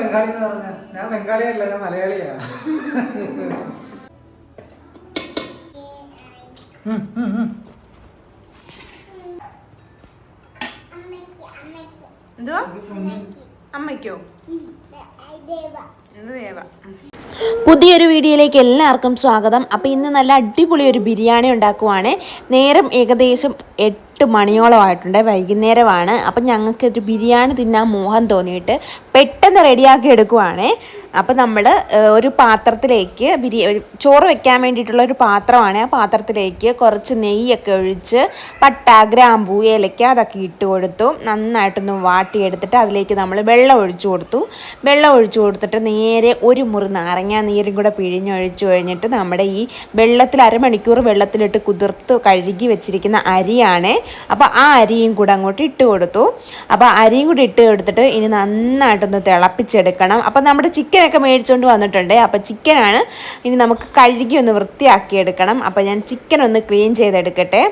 ബംഗാളി എന്ന് പറഞ്ഞ ഞാൻ ബംഗാളിയല്ല ഞാൻ മലയാളിയാ. എന്തുവാ? അമ്മയ്ക്കോ ദേവ? പുതിയൊരു വീഡിയോയിലേക്ക് എല്ലാവർക്കും സ്വാഗതം. അപ്പോൾ ഇന്ന് നല്ല അടിപൊളി ഒരു ബിരിയാണി ഉണ്ടാക്കുവാണ്. നേരം ഏകദേശം എട്ട് മണിയോളമായിട്ടുണ്ട് വൈകുന്നേരമാണ്. അപ്പം ഞങ്ങൾക്ക് ഒരു ബിരിയാണി തിന്നാൻ മോഹം തോന്നിയിട്ട് പെട്ടെന്ന് റെഡിയാക്കി എടുക്കുവാണ്. അപ്പോൾ നമ്മൾ ഒരു പാത്രത്തിലേക്ക് ബിരി ചോറ് വെക്കാൻ വേണ്ടിയിട്ടുള്ള ഒരു പാത്രമാണ്. ആ പാത്രത്തിലേക്ക് കുറച്ച് നെയ്യൊക്കെ ഒഴിച്ച് പട്ട ഗ്രാമ്പൂ ഏലക്ക അതൊക്കെ ഇട്ട് കൊടുത്തു. നന്നായിട്ടൊന്ന് വാട്ടിയെടുത്തിട്ട് അതിലേക്ക് നമ്മൾ വെള്ളം ഒഴിച്ചു കൊടുത്തു. വെള്ളം ഒഴിച്ചു കൊടുത്തിട്ട് നേരെ ഒരു മുറി നാരങ്ങ നീരും കൂടെ പിഴിഞ്ഞൊഴിച്ചു കഴിഞ്ഞിട്ട് നമ്മുടെ ഈ വെള്ളത്തിൽ അരമണിക്കൂർ വെള്ളത്തിലിട്ട് കുതിർത്ത് കഴുകി വെച്ചിരിക്കുന്ന അരിയാണ്. അപ്പോൾ ആ അരിയും കൂടെ അങ്ങോട്ട് ഇട്ട് കൊടുത്തു. അപ്പോൾ അരിയും കൂടി ഇട്ട് കൊടുത്തിട്ട് ഇനി നന്നായിട്ടൊന്ന് തിളപ്പിച്ചെടുക്കണം. അപ്പോൾ നമ്മുടെ ചിക്കനൊക്കെ മേടിച്ചുകൊണ്ട് വന്നിട്ടുണ്ട്. അപ്പോൾ ചിക്കനാണ്. ഇനി നമുക്ക് കഴുകി ഒന്ന് വൃത്തിയാക്കി എടുക്കണം അപ്പോൾ ഞാൻ ചിക്കൻ ഒന്ന് ക്ലീൻ ചെയ്തെടുക്കട്ടെ.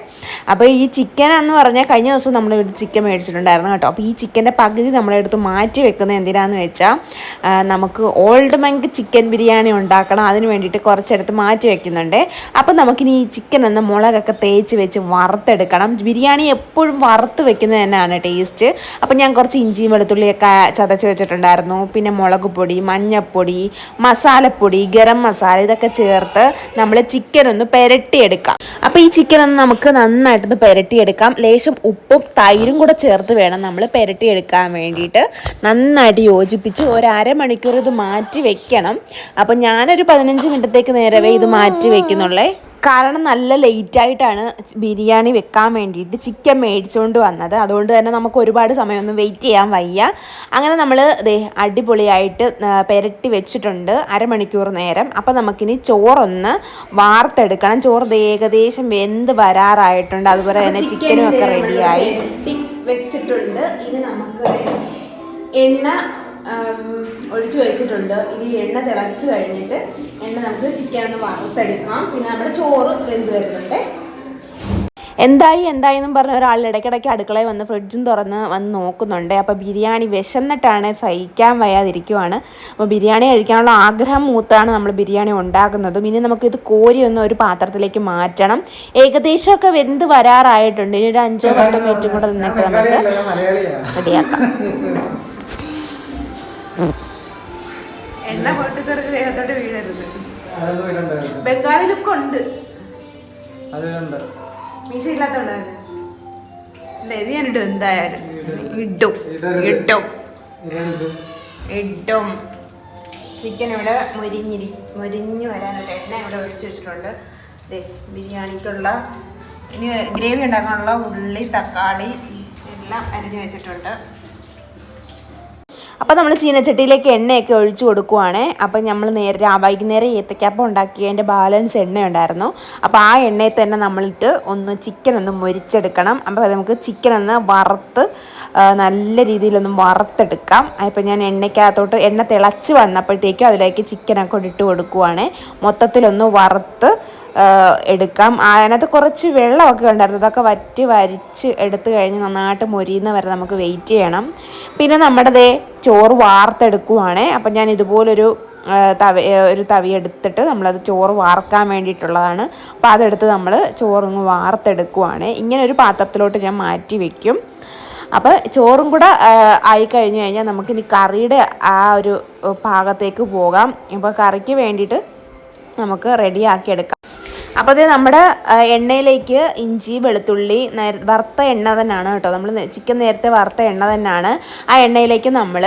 അപ്പോൾ ഈ ചിക്കൻ എന്ന് പറഞ്ഞാൽ കഴിഞ്ഞ ദിവസം നമ്മൾ ഒരു ചിക്കൻ മേടിച്ചിട്ടുണ്ടായിരുന്നു കേട്ടോ. അപ്പോൾ ഈ ചിക്കന്റെ പകുതി നമ്മളെടുത്ത് മാറ്റി വെക്കുന്നത് എന്തിനാന്ന് വെച്ചാൽ നമുക്ക് ഓൾഡ് മങ്ക് ചിക്കൻ ബിരിയാണി ഉണ്ടാക്കണം. അതിന് വേണ്ടിയിട്ട് കുറച്ചെടുത്ത് മാറ്റി വെക്കുന്നുണ്ട്. അപ്പോൾ നമുക്കിനി ഈ ചിക്കൻ ഒന്ന് മുളകൊക്കെ തേച്ച് വെച്ച് വറുത്തെടുക്കണം. ബിരിയാണി എപ്പോഴും വറുത്ത് വെക്കുന്നത് തന്നെയാണ് ടേസ്റ്റ്. അപ്പോൾ ഞാൻ കുറച്ച് ഇഞ്ചിയും വെളുത്തുള്ളിയൊക്കെ ചതച്ച് വെച്ചിട്ടുണ്ടായിരുന്നു. പിന്നെ മുളക് പൊടി മഞ്ഞൾപ്പൊടി മസാലപ്പൊടി ഗരം മസാല ഇതൊക്കെ ചേർത്ത് നമ്മൾ ചിക്കൻ ഒന്ന് പെരട്ടിയെടുക്കാം. അപ്പോൾ ഈ ചിക്കൻ ഒന്ന് നമുക്ക് നന്നായിട്ടൊന്ന് പെരട്ടിയെടുക്കാം. ലേശം ഉപ്പും തൈരും കൂടെ ചേർത്ത് വേണം നമ്മൾ പെരട്ടിയെടുക്കാൻ വേണ്ടിയിട്ട്. നന്നായിട്ട് യോജിപ്പിച്ച് ഒരു ഇത് മാറ്റി വെക്കണം. അപ്പം ഞാനൊരു പതിനഞ്ച് മിനിറ്റത്തേക്ക് നേരവേ ഇത് മാറ്റി വെക്കുന്നുള്ളേ. കാരണം നല്ല ലേറ്റായിട്ടാണ് ബിരിയാണി വെക്കാൻ വേണ്ടിയിട്ട് ചിക്കൻ മേടിച്ചുകൊണ്ട് വന്നത്. അതുകൊണ്ട് തന്നെ നമുക്ക് ഒരുപാട് സമയമൊന്നും വെയിറ്റ് ചെയ്യാൻ വയ്യ. അങ്ങനെ നമ്മൾ അടിപൊളിയായിട്ട് പെരട്ടി വെച്ചിട്ടുണ്ട് അരമണിക്കൂർ നേരം. അപ്പോൾ നമുക്കിനി ചോറൊന്ന് വാർത്തെടുക്കണം. ചോറ് ഏകദേശം വെന്ത് വരാറായിട്ടുണ്ട്. അതുപോലെ തന്നെ ചിക്കനും ഒക്കെ റെഡിയായി വെച്ചിട്ടുണ്ട്. ഇനി നമുക്ക് എണ്ണ ഒഴിച്ചു വെച്ചിട്ടുണ്ട്. ഇനി എണ്ണ തിളച്ച് കഴിഞ്ഞിട്ട് എണ്ണ നമുക്ക് ചിക്കൻ ഒന്ന് വറുത്തെടുക്കാം പിന്നെ നമ്മുടെ ചോറ് വെന്ത് വരുന്നുണ്ട്. എന്തായി എന്തായി എന്നും പറഞ്ഞ ഒരാൾ ഇടയ്ക്കിടയ്ക്ക് അടുക്കളയിൽ വന്ന് ഫ്രിഡ്ജും തുറന്ന് വന്ന് നോക്കുന്നുണ്ട്. അപ്പോൾ ബിരിയാണി വിശന്നിട്ടാണ് സഹിക്കാൻ വയ്യാതിരിക്കുവാണ്. അപ്പോൾ ബിരിയാണി കഴിക്കാനുള്ള ആഗ്രഹം മൂത്താണ് നമ്മൾ ബിരിയാണി ഉണ്ടാക്കുന്നതും. ഇനി നമുക്കിത് കോരി ഒന്ന് ഒരു പാത്രത്തിലേക്ക് മാറ്റണം. ഏകദേശമൊക്കെ വെന്ത് വരാറായിട്ടുണ്ട്. ഇനി ഒരു അഞ്ചോ പത്തോ മിനിറ്റും കൂടെ നിന്നിട്ട് നമുക്ക് റെഡിയാക്കാം. എണ്ണ പൊട്ടിത്തെറിച്ച് ദേഹത്തോട്ട് വീഴരുത് ബംഗാളി ലുക്ക് ഉണ്ട്. അതിലുണ്ട് മീശ ഇല്ലാത്തോണ്ടാണ് അല്ല ഇത് ഞാൻ ഇടും എന്തായാലും. ഇടും. ഇടും. ഇടും. ചിക്കൻ ഇവിടെ മുരിഞ്ഞിരി മുരിഞ്ഞ് വരാനൊരു എണ്ണ ഇവിടെ ഒഴിച്ച് വെച്ചിട്ടുണ്ട്. ബിരിയാണിക്കുള്ള ഇനി ഗ്രേവി ഉണ്ടാക്കാനുള്ള ഉള്ളി തക്കാളി എല്ലാം അരിഞ്ഞു വെച്ചിട്ടുണ്ട്. അപ്പോൾ നമ്മൾ ചീനച്ചട്ടിയിലേക്ക് എണ്ണയൊക്കെ ഒഴിച്ചു കൊടുക്കുവാണ്. അപ്പോൾ നമ്മൾ നേരെ വൈകുന്നേരം ഏത്തക്കാപ്പം ഉണ്ടാക്കിയതിന്റെ ബാലൻസ് എണ്ണ ഉണ്ടായിരുന്നു അപ്പോൾ ആ എണ്ണയിൽ തന്നെ നമ്മളിട്ട് ഒന്ന് ചിക്കൻ ഒന്ന് മുരിച്ചെടുക്കണം അപ്പോൾ നമുക്ക് ചിക്കൻ ഒന്ന് വറുത്ത് നല്ല രീതിയിലൊന്നും വറുത്തെടുക്കാം. അപ്പോൾ ഞാൻ എണ്ണയ്ക്കകത്തോട്ട് എണ്ണ തിളച്ച് വന്നപ്പോഴത്തേക്കും അതിലേക്ക് ചിക്കനൊക്കെ ഇട്ട് കൊടുക്കുവാണ്. മൊത്തത്തിലൊന്ന് വറുത്ത് എടുക്കാം. അതിനകത്ത് കുറച്ച് വെള്ളമൊക്കെ ഉണ്ടായിരുന്നു അതൊക്കെ വറ്റി വരിച്ച് എടുത്തു കഴിഞ്ഞ് നന്നായിട്ട് മൊരിയുന്ന വരെ നമുക്ക് വെയിറ്റ് ചെയ്യണം. പിന്നെ നമ്മുടെ ചോറ് വാർത്തെടുക്കുവാണ്. അപ്പം ഞാൻ ഇതുപോലൊരു തവ ഒരു തവി എടുത്തിട്ട് നമ്മളത് ചോറ് വാർക്കാൻ വേണ്ടിയിട്ടുള്ളതാണ്. അപ്പോൾ അതെടുത്ത് നമ്മൾ ചോറൊന്ന് വാർത്തെടുക്കുവാണ്. ഇങ്ങനെ ഒരു പാത്രത്തിലോട്ട് ഞാൻ മാറ്റി വെക്കും. അപ്പോൾ ചോറും കൂടെ ആയി കഴിഞ്ഞു കഴിഞ്ഞാൽ നമുക്കിനി കറിയുടെ ആ ഒരു പാകത്തേക്ക് പോകാം. ഇപ്പോൾ കറിക്ക് വേണ്ടിയിട്ട് നമുക്ക് റെഡിയാക്കി എടുക്കാം. അപ്പോൾ അത് നമ്മുടെ എണ്ണയിലേക്ക് ഇഞ്ചി വെളുത്തുള്ളി വറുത്ത എണ്ണ തന്നെയാണ് കേട്ടോ. നമ്മൾ ചിക്കൻ നേരത്തെ വറുത്ത എണ്ണ തന്നെയാണ്. ആ എണ്ണയിലേക്ക് നമ്മൾ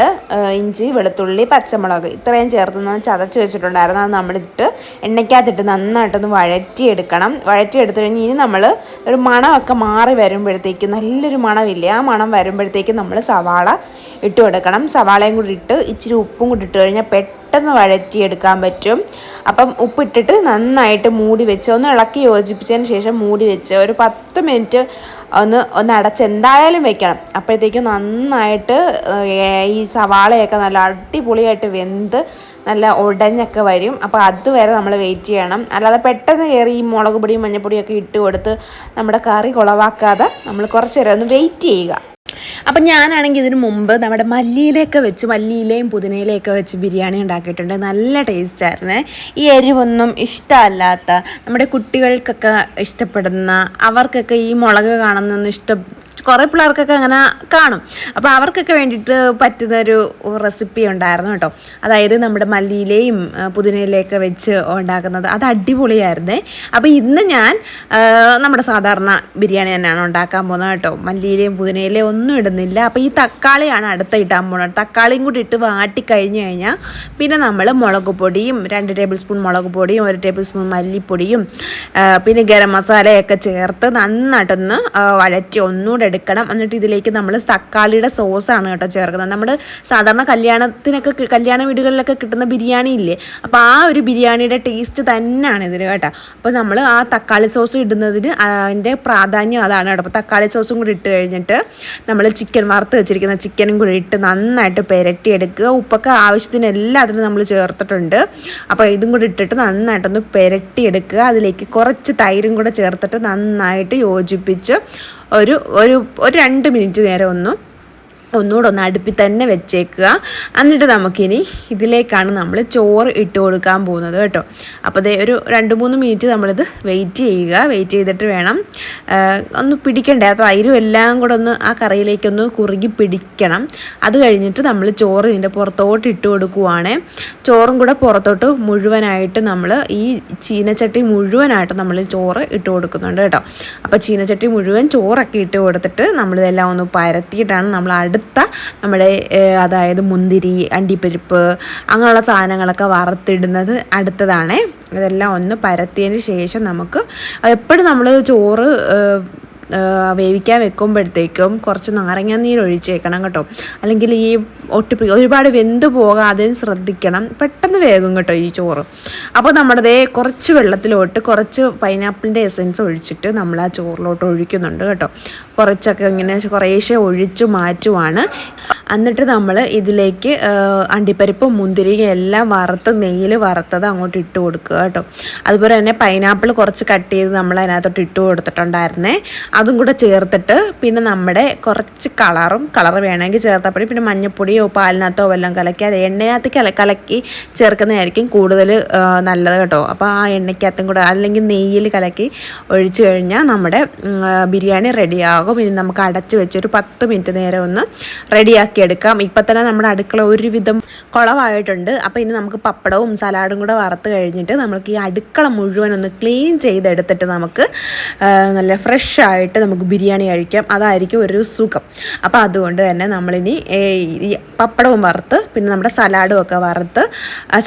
ഇഞ്ചി വെളുത്തുള്ളി പച്ചമുളക് ഇത്രയും ചേർത്ത് ചതച്ച് വെച്ചിട്ടുണ്ടായിരുന്നു. അത് നമ്മളിട്ട് എണ്ണയ്ക്കകത്തിട്ട് നന്നായിട്ടൊന്ന് വഴറ്റിയെടുക്കണം. വഴറ്റിയെടുത്ത് കഴിഞ്ഞ് ഇനി നമ്മൾ ഒരു മണമൊക്കെ മാറി വരുമ്പോഴത്തേക്കും നല്ലൊരു മണമില്ലേ? ആ മണം വരുമ്പോഴത്തേക്കും നമ്മൾ സവാള ഇട്ട് കൊടുക്കണം സവാളയും കൂടി ഇട്ട് ഇച്ചിരി ഉപ്പും കൂടി ഇട്ട് കഴിഞ്ഞാൽ പെട്ടെന്ന് വഴറ്റിയെടുക്കാൻ പറ്റും. അപ്പം ഉപ്പിട്ടിട്ട് നന്നായിട്ട് മൂടി വെച്ച് ഒന്ന് ഇളക്കി യോജിപ്പിച്ചതിന് ശേഷം മൂടി വെച്ച് ഒരു പത്ത് മിനിറ്റ് ഒന്ന് ഒന്ന് അടച്ച് എന്തായാലും വെക്കണം. അപ്പോഴത്തേക്കും നന്നായിട്ട് ഈ സവാളയൊക്കെ നല്ല അടിപൊളിയായിട്ട് വെന്ത് നല്ല ഉടഞ്ഞൊക്കെ വരും. അപ്പോൾ അതുവരെ നമ്മൾ വെയിറ്റ് ചെയ്യണം. അല്ലാതെ പെട്ടെന്ന് കയറി ഈ മുളക് പൊടിയും മഞ്ഞൾപ്പൊടിയും ഒക്കെ ഇട്ട് കൊടുത്ത് നമ്മുടെ കറി കുളവാക്കാതെ നമ്മൾ കുറച്ച് നേരം ഒന്ന് വെയിറ്റ് ചെയ്യുക. അപ്പം ഞാനാണെങ്കിൽ ഇതിനു മുമ്പ് നമ്മുടെ മല്ലിയിലയൊക്കെ വെച്ച് മല്ലിയിലയും പുതിനയിലയൊക്കെ വെച്ച് ബിരിയാണി ഉണ്ടാക്കിയിട്ടുണ്ട്. നല്ല ടേസ്റ്റായിരുന്നു ഈ എരിവൊന്നും ഇഷ്ടമല്ലാത്ത നമ്മുടെ കുട്ടികൾക്കൊക്കെ ഇഷ്ടപ്പെടുന്ന അവർക്കൊക്കെ ഈ മുളക് കാണുന്നൊന്നും ഇഷ്ടം കുറേ പിള്ളേർക്കൊക്കെ അങ്ങനെ കാണും. അപ്പോൾ അവർക്കൊക്കെ വേണ്ടിയിട്ട് പറ്റുന്നൊരു റെസിപ്പി ഉണ്ടായിരുന്നു കേട്ടോ. അതായത് നമ്മുടെ മല്ലിയിലയും പുതിനയിലേക്ക് വെച്ച് ഉണ്ടാക്കുന്നത്. അത് അടിപൊളിയായിരുന്നേ. അപ്പോൾ ഇന്ന് ഞാൻ നമ്മുടെ സാധാരണ ബിരിയാണി തന്നെയാണ് ഉണ്ടാക്കാൻ പോകുന്നത് കേട്ടോ. മല്ലിയിലയും പുതിനയിലയും ഒന്നും ഇടുന്നില്ല. അപ്പോൾ ഈ തക്കാളിയാണ് അടുത്ത ഇടാൻ പോകുന്നത്. തക്കാളിയും കൂടി ഇട്ട് വാട്ടി കഴിഞ്ഞ് കഴിഞ്ഞാൽ പിന്നെ നമ്മൾ മുളക് പൊടിയും രണ്ട് ടേബിൾ സ്പൂൺ മുളക് പൊടിയും ഒരു ടേബിൾ സ്പൂൺ മല്ലിപ്പൊടിയും പിന്നെ ഗരം മസാലയൊക്കെ ചേർത്ത് നന്നായിട്ടൊന്ന് വഴറ്റി ഒന്നുകൂടെ എടുക്കണം. എന്നിട്ട് ഇതിലേക്ക് നമ്മൾ തക്കാളിയുടെ സോസാണ് കേട്ടോ ചേർക്കുന്നത്. നമ്മൾ സാധാരണ കല്യാണത്തിനൊക്കെ കല്യാണ വീടുകളിലൊക്കെ കിട്ടുന്ന ബിരിയാണി ഇല്ലേ? അപ്പോൾ ആ ഒരു ബിരിയാണിയുടെ ടേസ്റ്റ് തന്നെയാണ് ഇതിന് കേട്ടോ. അപ്പോൾ നമ്മൾ ആ തക്കാളി സോസ് ഇടുന്നതിന് അതിന്റെ പ്രാധാന്യം അതാണ് കേട്ടോ. അപ്പോൾ തക്കാളി സോസും കൂടി ഇട്ട് കഴിഞ്ഞിട്ട് നമ്മൾ ചിക്കൻ വറുത്ത് വെച്ചിരിക്കുന്ന ചിക്കനും കൂടി ഇട്ട് നന്നായിട്ട് പുരട്ടിയെടുക്കുക. ഉപ്പൊക്കെ ആവശ്യത്തിന് എല്ലാത്തിനും നമ്മൾ ചേർത്തിട്ടുണ്ട്. അപ്പോൾ ഇതും കൂടി ഇട്ടിട്ട് നന്നായിട്ടൊന്ന് പുരട്ടിയെടുക്കുക. അതിലേക്ക് കുറച്ച് തൈരും കൂടെ ചേർത്തിട്ട് നന്നായിട്ട് യോജിപ്പിച്ച് ഒരു ഒരു ഒരു രണ്ട് മിനിറ്റ് നേരം ഒന്ന് ഒന്നുകൂടെ ഒന്ന് അടുപ്പിൽ തന്നെ വെച്ചേക്കുക. എന്നിട്ട് നമുക്കിനി ഇതിലേക്കാണ് നമ്മൾ ചോറ് ഇട്ട് കൊടുക്കാൻ പോകുന്നത് കേട്ടോ. അപ്പോൾ ദേ ഒരു രണ്ട് മൂന്ന് മിനിറ്റ് നമ്മളിത് വെയിറ്റ് ചെയ്യുക. വെയിറ്റ് ചെയ്തിട്ട് വേണം ഒന്ന് പിടിക്കണ്ടേ? ആ തൈരും എല്ലാം കൂടെ ഒന്ന് ആ കറിയിലേക്കൊന്ന് കുറുകി പിടിക്കണം. അത് കഴിഞ്ഞിട്ട് നമ്മൾ ചോറ് ഇതിന്റെ പുറത്തോട്ട് ഇട്ട് കൊടുക്കുവാണ്. ചോറും കൂടെ പുറത്തോട്ട് മുഴുവനായിട്ട് നമ്മൾ ഈ ചീനച്ചട്ടി മുഴുവനായിട്ട് നമ്മൾ ചോറ് ഇട്ട് കൊടുക്കുന്നുണ്ട് കേട്ടോ. അപ്പോൾ ചീനച്ചട്ടി മുഴുവൻ ചോറൊക്കെ ഇട്ട് കൊടുത്തിട്ട് നമ്മളിതെല്ലാം ഒന്ന് പരത്തിയിട്ടാണ് നമ്മൾ അടുത്ത നമ്മുടെ അതായത് മുന്തിരി അണ്ടിപ്പരിപ്പ് അങ്ങനെയുള്ള സാധനങ്ങളൊക്കെ വറുത്തിടുന്നത് അടുത്തതാണേ. ഇതെല്ലാം ഒന്ന് പരത്തിയതിന് ശേഷം നമുക്ക് എപ്പോഴും നമ്മൾ ചോറ് വേവിക്കാൻ വെക്കുമ്പോഴത്തേക്കും കുറച്ച് നാരങ്ങാനീര് ഒഴിച്ചേക്കണം കേട്ടോ. അല്ലെങ്കിൽ ഈ ഒട്ടിപ്പി ഒരുപാട് വെന്ത് പോകാതെ ശ്രദ്ധിക്കണം. പെട്ടെന്ന് വേഗം കേട്ടോ ഈ ചോറ്. അപ്പോൾ നമ്മുടെ കുറച്ച് വെള്ളത്തിലോട്ട് കുറച്ച് പൈനാപ്പിളിന്റെ എസൻസ് ഒഴിച്ചിട്ട് നമ്മൾ ആ ചോറിലോട്ട് ഒഴിക്കുന്നുണ്ട് കേട്ടോ. കുറച്ചൊക്കെ ഇങ്ങനെ കുറേശ്ശെ ഒഴിച്ചു മാറ്റുവാണ്. എന്നിട്ട് നമ്മൾ ഇതിലേക്ക് അണ്ടിപ്പരിപ്പ് മുന്തിരിയും എല്ലാം വറുത്ത് നെയ്യിൽ വറുത്തത് അങ്ങോട്ട് ഇട്ട് കൊടുക്കുക കേട്ടോ. അതുപോലെ തന്നെ പൈനാപ്പിൾ കുറച്ച് കട്ട് ചെയ്ത് നമ്മൾ അതിനകത്തോട്ട് ഇട്ട് കൊടുത്തിട്ടുണ്ടായിരുന്നേ. അതും കൂടെ ചേർത്തിട്ട് പിന്നെ നമ്മുടെ കുറച്ച് കളറും കളർ വേണമെങ്കിൽ ചേർത്താൽ പിന്നെ പിന്നെ മഞ്ഞപ്പൊടിയോ പാലിനകത്തോ വല്ലതും കലക്കി എണ്ണയകത്ത് കല കലക്കി ചേർക്കുന്നതായിരിക്കും കൂടുതൽ നല്ലത് കേട്ടോ. അപ്പോൾ ആ എണ്ണയ്ക്കകത്തും കൂടെ അല്ലെങ്കിൽ നെയ്യിൽ കലക്കി ഒഴിച്ചു കഴിഞ്ഞാൽ നമ്മുടെ ബിരിയാണി റെഡിയാകും. ഇനി നമുക്ക് അടച്ചു വെച്ച് ഒരു പത്ത് മിനിറ്റ് നേരം ഒന്ന് റെഡിയാക്കി എടുക്കാം. ഇപ്പം തന്നെ നമ്മുടെ അടുക്കള ഒരുവിധം കുളവായിട്ടുണ്ട്. അപ്പോൾ ഇനി നമുക്ക് പപ്പടവും സലാഡും കൂടെ വറുത്ത് കഴിഞ്ഞിട്ട് നമുക്ക് ഈ അടുക്കള മുഴുവൻ ഒന്ന് ക്ലീൻ ചെയ്തെടുത്തിട്ട് നമുക്ക് നല്ല ഫ്രഷ് ആയിട്ട് നമുക്ക് ബിരിയാണി കഴിക്കാം. അതായിരിക്കും ഒരു സുഖം. അപ്പോൾ അതുകൊണ്ട് തന്നെ നമ്മളിനി പപ്പടവും വറുത്ത് പിന്നെ നമ്മുടെ സലാഡും ഒക്കെ വറുത്ത്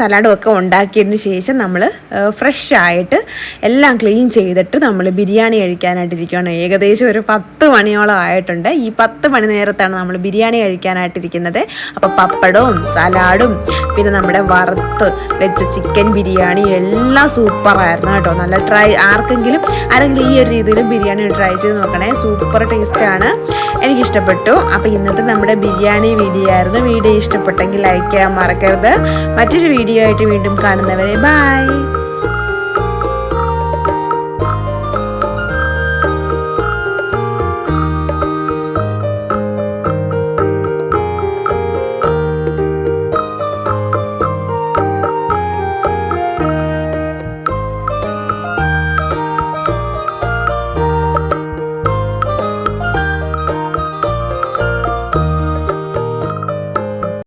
സലാഡും ഒക്കെ ഉണ്ടാക്കിയതിന് ശേഷം നമ്മൾ ഫ്രഷ് ആയിട്ട് എല്ലാം ക്ലീൻ ചെയ്തിട്ട് നമ്മൾ ബിരിയാണി കഴിക്കാനായിട്ടിരിക്കുകയാണ് ഏകദേശം ഒരു പത്ത് മണിയോളം ആയിട്ടുണ്ട്. ഈ പത്ത് മണി നേരത്താണ് നമ്മൾ ബിരിയാണി കഴിക്കാനായിട്ടിരിക്കുന്നത് അപ്പോൾ പപ്പടവും സലാഡും പിന്നെ നമ്മുടെ വറുത്ത് വെച്ച ചിക്കൻ ബിരിയാണി എല്ലാം സൂപ്പറായിരുന്നു കേട്ടോ. നല്ല ട്രൈ ആർക്കെങ്കിലും ആരെങ്കിലും ഈ ഒരു രീതിയിൽ ബിരിയാണി ട്രൈ ചെയ്ത് നോക്കണേ സൂപ്പർ ടേസ്റ്റാണ് എനിക്കിഷ്ടപ്പെട്ടു. അപ്പോൾ ഇന്നത്തെ നമ്മുടെ ബിരിയാണി വീഡിയോ ആയിരുന്നു വീഡിയോ ഇഷ്ടപ്പെട്ടെങ്കിൽ ലൈക്ക് ചെയ്യാൻ മറക്കരുത്. മറ്റൊരു വീഡിയോ ആയിട്ട് വീണ്ടും കാണുന്നവരെ ബൈ